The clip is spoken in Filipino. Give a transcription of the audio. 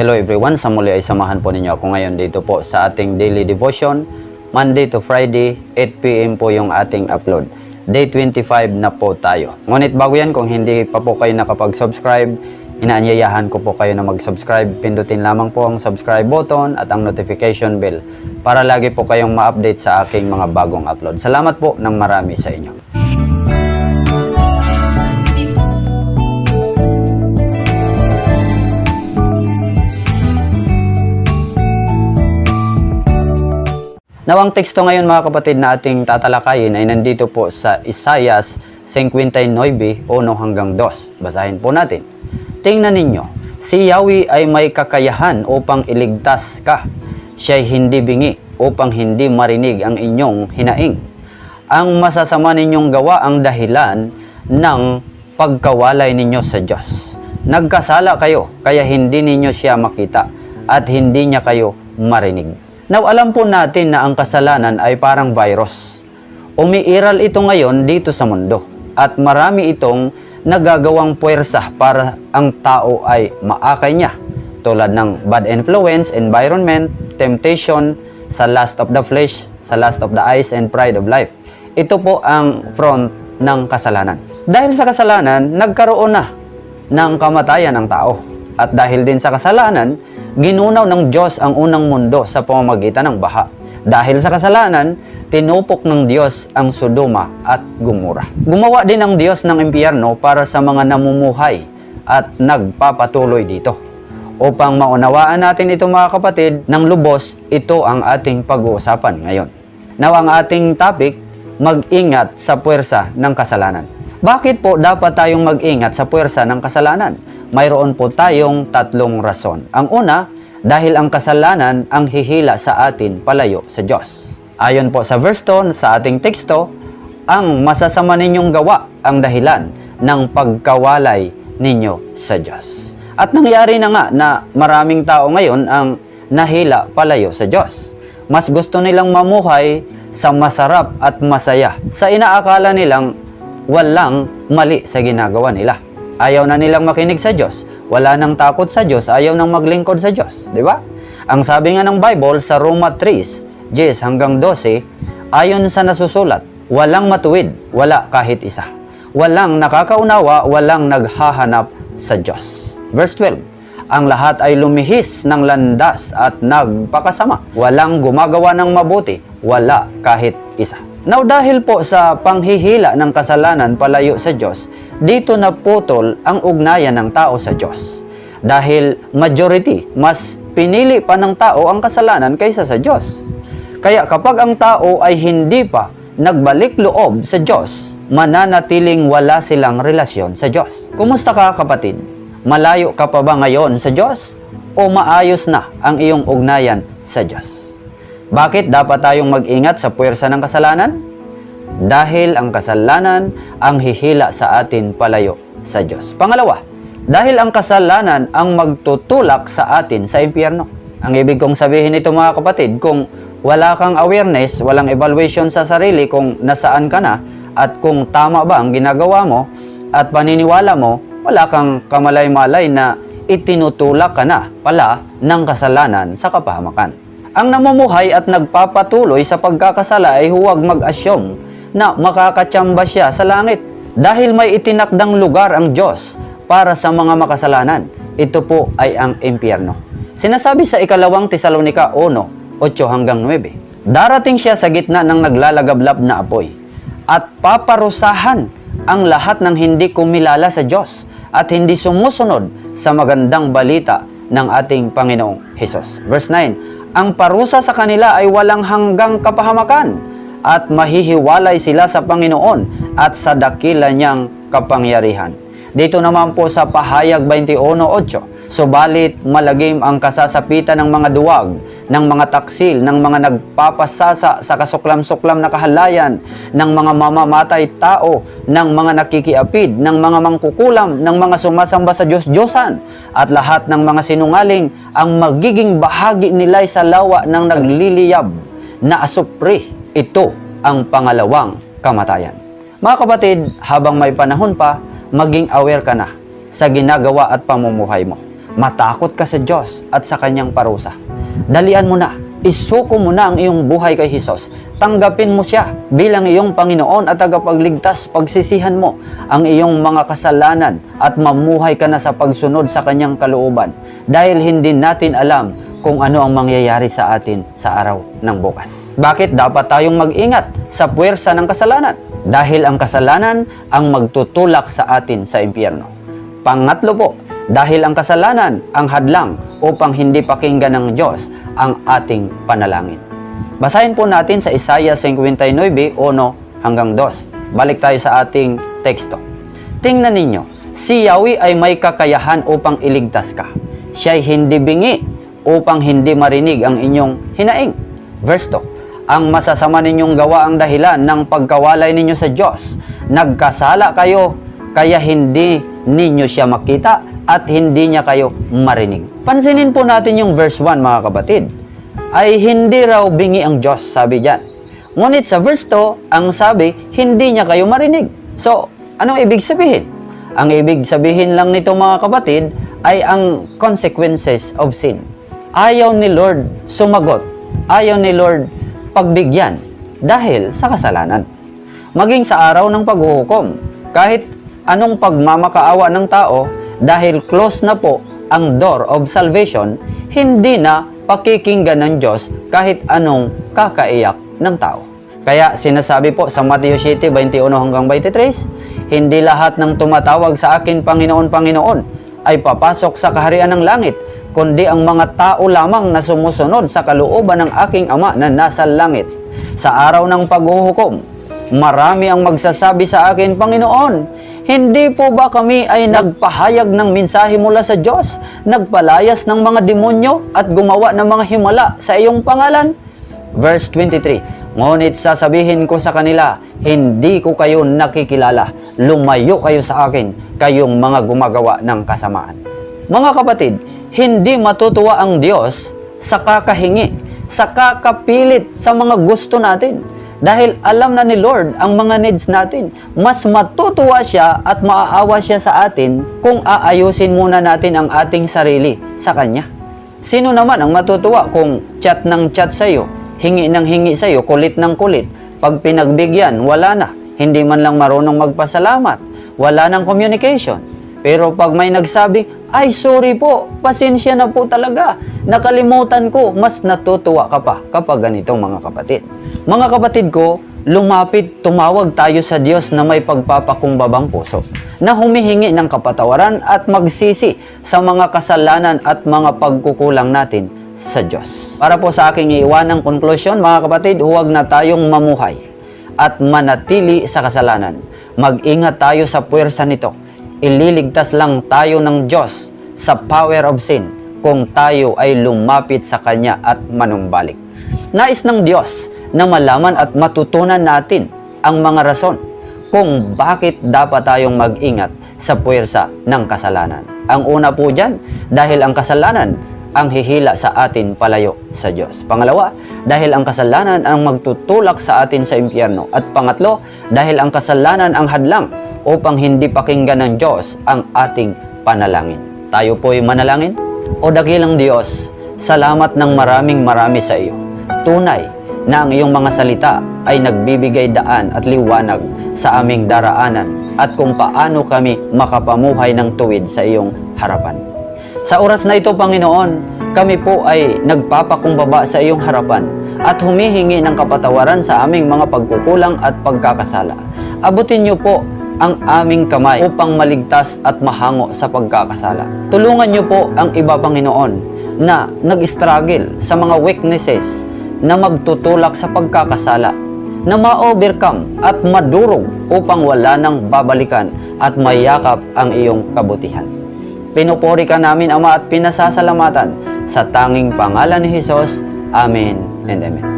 Hello everyone, sa muli ay samahan po ninyo ako ngayon dito po sa ating daily devotion. Monday to Friday, 8pm po yung ating upload. Day 25 na po tayo. Ngunit bago yan, kung hindi pa po kayo nakapag-subscribe, inaanyayahan ko po kayo na mag-subscribe. Pindutin lamang po ang subscribe button at ang notification bell para lagi po kayong ma-update sa aking mga bagong upload. Salamat po ng marami sa inyo. Nawang teksto ngayon mga kapatid na ating tatalakayin ay nandito po sa Isayas 59, 1 hanggang 2. Basahin po natin. Tingnan ninyo, si Yahweh ay may kakayahan upang iligtas ka. Siya'y hindi bingi upang hindi marinig ang inyong hinaing. Ang masasama ninyong gawa ang dahilan ng pagkawalay ninyo sa Diyos. Nagkasala kayo, kaya hindi ninyo siya makita at hindi niya kayo marinig. Now, alam po natin na ang kasalanan ay parang virus. Umiiral ito ngayon dito sa mundo at marami itong nagagawang puwersa para ang tao ay maakay niya tulad ng bad influence, environment, temptation, sa lust of the flesh, sa lust of the eyes, and pride of life. Ito po ang front ng kasalanan. Dahil sa kasalanan, nagkaroon na ng kamatayan ng tao. At dahil din sa kasalanan, ginunaw ng Diyos ang unang mundo sa pamamagitan ng baha. Dahil sa kasalanan, tinupok ng Diyos ang Sodoma at Gomora. Gumawa din ang Diyos ng impyerno para sa mga namumuhay at nagpapatuloy dito. Upang maunawaan natin ito mga kapatid, ng lubos, ito ang ating pag-uusapan ngayon. Now ang ating topic, mag-ingat sa puwersa ng kasalanan. Bakit po dapat tayong mag-ingat sa puwersa ng kasalanan? Mayroon po tayong tatlong rason. Ang una, dahil ang kasalanan ang hihila sa atin palayo sa Diyos. Ayon po sa verse 2 sa ating teksto, ang masasama ninyong gawa ang dahilan ng pagkawalay ninyo sa Diyos. At nangyari na nga na maraming tao ngayon ang nahila palayo sa Diyos. Mas gusto nilang mamuhay sa masarap at masaya sa inaakala nilang walang mali sa ginagawa nila. Ayaw na nilang makinig sa Diyos. Wala nang takot sa Diyos. Ayaw nang maglingkod sa Diyos. Di ba? Ang sabi nga ng Bible sa Roma 3, 10 hanggang 12, ayon sa nasusulat, walang matuwid, wala kahit isa. Walang nakakaunawa, walang naghahanap sa Diyos. Verse 12, ang lahat ay lumihis ng landas at nagpakasama. Walang gumagawa ng mabuti, wala kahit isa. Now dahil po sa panghihila ng kasalanan palayo sa Diyos, dito na putol ang ugnayan ng tao sa Diyos. Dahil majority, mas pinili pa ng tao ang kasalanan kaysa sa Diyos. Kaya kapag ang tao ay hindi pa nagbalik loob sa Diyos, mananatiling wala silang relasyon sa Diyos. Kumusta ka kapatid? Malayo ka pa ba ngayon sa Diyos? O maayos na ang iyong ugnayan sa Diyos? Bakit dapat tayong mag-ingat sa puwersa ng kasalanan? Dahil ang kasalanan ang hihila sa atin palayo sa Diyos. Pangalawa, dahil ang kasalanan ang magtutulak sa atin sa impyerno. Ang ibig kong sabihin nito mga kapatid, kung wala kang awareness, walang evaluation sa sarili kung nasaan ka na at kung tama ba ang ginagawa mo at paniniwala mo, wala kang kamalay-malay na itinutulak ka na pala ng kasalanan sa kapahamakan. Ang namumuhay at nagpapatuloy sa pagkakasala ay huwag mag-asyong na makakatsamba siya sa langit dahil may itinakdang lugar ang Diyos para sa mga makasalanan. Ito po ay ang impyerno. Sinasabi sa ikalawang Tesalonika 1, 8 hanggang 9. Darating siya sa gitna ng naglalagablab na apoy at paparusahan ang lahat ng hindi kumilala sa Diyos at hindi sumusunod sa magandang balita ng ating Panginoong Hesus. Verse 9, Ang parusa sa kanila ay walang hanggang kapahamakan at mahihiwalay sila sa Panginoon at sa dakila niyang kapangyarihan. Dito naman po sa Pahayag 21.8, Subalit malagim ang kasasapitan ng mga duwag, ng mga taksil, ng mga nagpapasasa sa kasuklam-suklam na kahalayan, ng mga mamamatay tao, ng mga nakikiapid, ng mga mangkukulam, ng mga sumasamba sa Diyos-Diyosan, at lahat ng mga sinungaling ang magiging bahagi nila'y sa lawa ng nagliliyab na asupri. Ito ang pangalawang kamatayan. Mga kapatid, habang may panahon pa, maging aware ka na sa ginagawa at pamumuhay mo. Matakot ka sa Diyos at sa Kanyang parusa. Dalian mo na, isuko mo na ang iyong buhay kay Jesus. Tanggapin mo siya bilang iyong Panginoon at tagapagligtas. Pagsisihan mo ang iyong mga kasalanan at mamuhay ka na sa pagsunod sa Kanyang kalooban. Dahil hindi natin alam kung ano ang mangyayari sa atin sa araw ng bukas. Bakit dapat tayong mag-ingat sa puwersa ng kasalanan? Dahil ang kasalanan ang magtutulak sa atin sa impyerno. Pangatlo po, dahil ang kasalanan ang hadlang upang hindi pakinggan ng Diyos ang ating panalangin. Basahin po natin sa Isaiah 59, 1 hanggang 2. Balik tayo sa ating teksto. Tingnan ninyo, si Yahweh ay may kakayahan upang iligtas ka. Siya'y hindi bingi upang hindi marinig ang inyong hinaing. Verse 2. Ang masasama ninyong gawa ang dahilan ng pagkawalay ninyo sa Diyos. Nagkasala kayo, kaya hindi ninyo siya makita at hindi niya kayo marinig. Pansinin po natin yung verse 1 mga kapatid. Ay hindi raw bingi ang Diyos, sabi diyan. Ngunit sa verse 2, ang sabi, hindi niya kayo marinig. So, anong ibig sabihin? Ang ibig sabihin lang nito mga kapatid ay ang consequences of sin. Ayaw ni Lord sumagot. Ayaw ni Lord pagbigyan dahil sa kasalanan. Maging sa araw ng paghuhukom, kahit anong pagmamakaawa ng tao, dahil close na po ang door of salvation, hindi na pakikinggan ng Diyos kahit anong kakaiyak ng tao. Kaya sinasabi po sa Matthew 7, 21 hanggang 23, hindi lahat ng tumatawag sa akin, Panginoon, Panginoon, ay papasok sa kaharian ng langit, kundi ang mga tao lamang na sumusunod sa kalooban ng aking Ama na nasa langit. Sa araw ng paghuhukom, marami ang magsasabi sa akin, Panginoon, hindi po ba kami ay nagpahayag ng mensahe mula sa Diyos, nagpalayas ng mga demonyo at gumawa ng mga himala sa iyong pangalan? Verse 23, Ngunit sasabihin ko sa kanila, hindi ko kayo nakikilala. Lumayo kayo sa akin, kayong mga gumagawa ng kasamaan. Mga kapatid, hindi matutuwa ang Diyos sa kakahingi, sa kakapilit sa mga gusto natin. Dahil alam na ni Lord ang mga needs natin. Mas matutuwa siya at maaawa siya sa atin kung aayusin muna natin ang ating sarili sa Kanya. Sino naman ang matutuwa kung chat ng chat sa'yo, hingi ng hingi sa'yo, kulit ng kulit, pag pinagbigyan, wala na. Hindi man lang marunong magpasalamat. Wala ng communication. Pero pag may nagsabi, ay sorry po, pasensya na po talaga. Nakalimutan ko, mas natutuwa ka pa kapag ganitong mga kapatid. Mga kapatid ko, lumapit, tumawag tayo sa Diyos na may pagpapakumbabang puso, na humihingi ng kapatawaran at magsisi sa mga kasalanan at mga pagkukulang natin sa Diyos. Para po sa aking iiwanang konklusyon, mga kapatid, huwag na tayong mamuhay at manatili sa kasalanan. Mag-ingat tayo sa puwersa nito. Ililigtas lang tayo ng Diyos sa power of sin kung tayo ay lumapit sa Kanya at manumbalik. Nais ng Diyos na malaman at matutunan natin ang mga rason kung bakit dapat tayong mag-ingat sa puwersa ng kasalanan. Ang una po dyan, dahil ang kasalanan ang hihila sa atin palayo sa Diyos. Pangalawa, dahil ang kasalanan ang magtutulak sa atin sa impyerno. At pangatlo, dahil ang kasalanan ang hadlang upang hindi pakinggan ng Diyos ang ating panalangin. Tayo po'y manalangin? O dakilang Diyos, salamat ng maraming marami sa iyo. Tunay na ang iyong mga salita ay nagbibigay daan at liwanag sa aming daraanan at kung paano kami makapamuhay ng tuwid sa iyong harapan. Sa oras na ito, Panginoon, kami po ay nagpapakumbaba sa iyong harapan at humihingi ng kapatawaran sa aming mga pagkukulang at pagkakasala. Abutin niyo po ang aming kamay upang maligtas at mahango sa pagkakasala. Tulungan niyo po ang iba, Panginoon, na nag-struggle sa mga weaknesses na magtutulak sa pagkakasala na ma-overcome at madurog upang wala nang babalikan at mayakap ang iyong kabutihan. Pinupuri ka namin, Ama, at pinasasalamatan sa tanging pangalan ni Jesus. Amen and Amen.